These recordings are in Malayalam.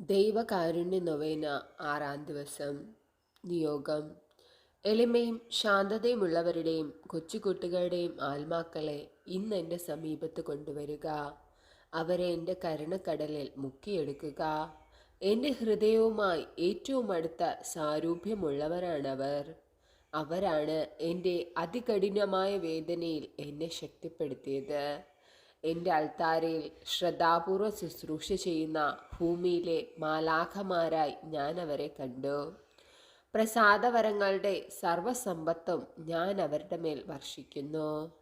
ദൈവകാരുണ്യ നൊവേന ആറാം ദിവസം. നിയോഗം. എളിമയും ശാന്തതയുമുള്ളവരുടെയും കൊച്ചുകുട്ടികളുടെയും ആത്മാക്കളെ ഇന്ന് എന്റെ സമീപത്ത് കൊണ്ടുവരിക. അവരെ എന്റെ കരുണക്കടലിൽ മുക്കിയെടുക്കുക. എന്റെ ഹൃദയവുമായി ഏറ്റവും അടുത്ത സാരൂപ്യമുള്ളവരാണവർ. അവരാണ് എന്റെ അതികഠിനമായ വേദനയിൽ എന്നെ ശക്തിപ്പെടുത്തിയത്. എന്റെ അൾത്താരയിൽ ശ്രദ്ധാപൂർവ ശുശ്രൂഷ ചെയ്യുന്ന ഭൂമിയിലെ മാലാഖമാരായി ഞാൻ അവരെ കണ്ടു. പ്രസാദവരങ്ങളുടെ സർവസമ്പത്തും ഞാൻ അവരുടെ മേൽ വർഷിക്കുന്നു.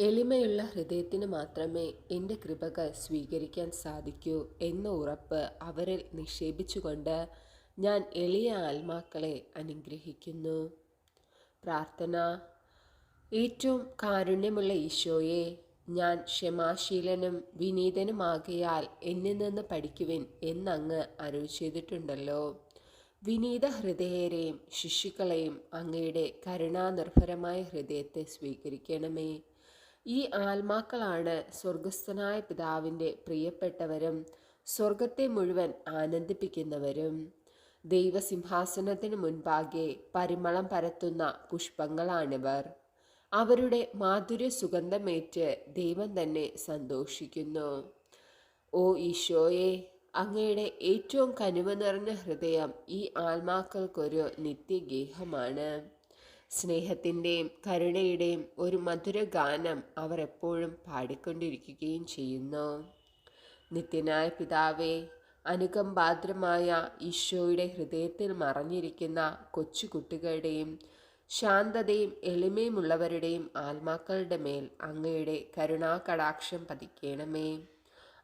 എളിമയുള്ള ഹൃദയത്തിന് മാത്രമേ എന്റെ കൃപകൾ സ്വീകരിക്കാൻ സാധിക്കൂ എന്ന ഉറപ്പ് അവരിൽ നിക്ഷേപിച്ചുകൊണ്ട് ഞാൻ എളിയ ആത്മാക്കളെ അനുഗ്രഹിക്കുന്നു. പ്രാർത്ഥന. ഏറ്റവും കാരുണ്യമുള്ള ഈശോയെ ഞാൻ ക്ഷമാശീലനും വിനീതനുമാകിയാൽ എന്നിൽ നിന്ന് പഠിക്കുവിൻ എന്നങ്ങ് അരുൾ ചെയ്തിട്ടുണ്ടല്ലോ. വിനീത ഹൃദയരെയും ശിശുക്കളെയും അങ്ങയുടെ കരുണാനിർഭരമായ ഹൃദയത്തെ സ്വീകരിക്കണമേ. ഈ ആത്മാക്കളാണ് സ്വർഗസ്ഥനായ പിതാവിന്റെ പ്രിയപ്പെട്ടവരും സ്വർഗത്തെ മുഴുവൻ ആനന്ദിപ്പിക്കുന്നവരും. ദൈവസിംഹാസനത്തിന് മുൻപാകെ പരിമളം പരത്തുന്ന പുഷ്പങ്ങളാണിവർ. അവരുടെ മാധുര്യ സുഗന്ധമേറ്റ് ദൈവം തന്നെ സന്തോഷിക്കുന്നു. ഓ ഈശോയെ അങ്ങയുടെ ഏറ്റവും കനിവ് നിറഞ്ഞ ഹൃദയം ഈ ആത്മാക്കൾക്കൊരു നിത്യഗേഹമാണ്. സ്നേഹത്തിന്റെയും കരുണയുടെയും ഒരു മധുര ഗാനം അവർ എപ്പോഴും പാടിക്കൊണ്ടിരിക്കുകയും ചെയ്യുന്നു. നിത്യനായ പിതാവേ അനുകമ്പാദ്രമായ ഈശോയുടെ ഹൃദയത്തിൽ മറഞ്ഞിരിക്കുന്ന കൊച്ചുകുട്ടികളുടെയും ശാന്തതയും എളിമയുമുള്ളവരുടെയും ആത്മാക്കളുടെ മേൽ അങ്ങയുടെ കരുണാകടാക്ഷം പതിക്കണമേ.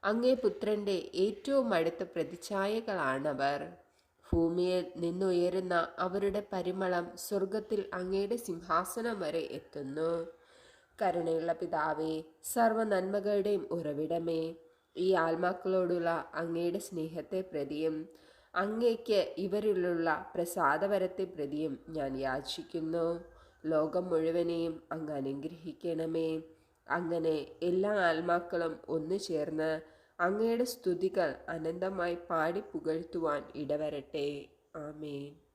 അങ്ങേ പുത്രന്റെ ഏറ്റവും അടുത്ത പ്രതിച്ഛായകളാണവർ. ഭൂമിയിൽ നിന്നുയരുന്ന അവരുടെ പരിമളം സ്വർഗത്തിൽ അങ്ങയുടെ സിംഹാസനം വരെ എത്തുന്നു. കരുണയുള്ള പിതാവേ സർവ നന്മകളുടെയും ഉറവിടമേ. ഈ ആത്മാക്കളോടുള്ള അങ്ങയുടെ സ്നേഹത്തെ പ്രതിയും അങ്ങയ്ക്ക് ഇവരിലുള്ള പ്രസാദവരത്തെ പ്രതിയും ഞാൻ യാചിക്കുന്നു. ലോകം മുഴുവനെയും അങ്ങ് അനുഗ്രഹിക്കണമേ. അങ്ങനെ എല്ലാ ആത്മാക്കളും ഒന്നു ചേർന്ന് അങ്ങയുടെ സ്തുതികൾ അനന്തമായി പാടി പുകഴ്ത്തുവാൻ ഇടവരട്ടെ. ആമേൻ.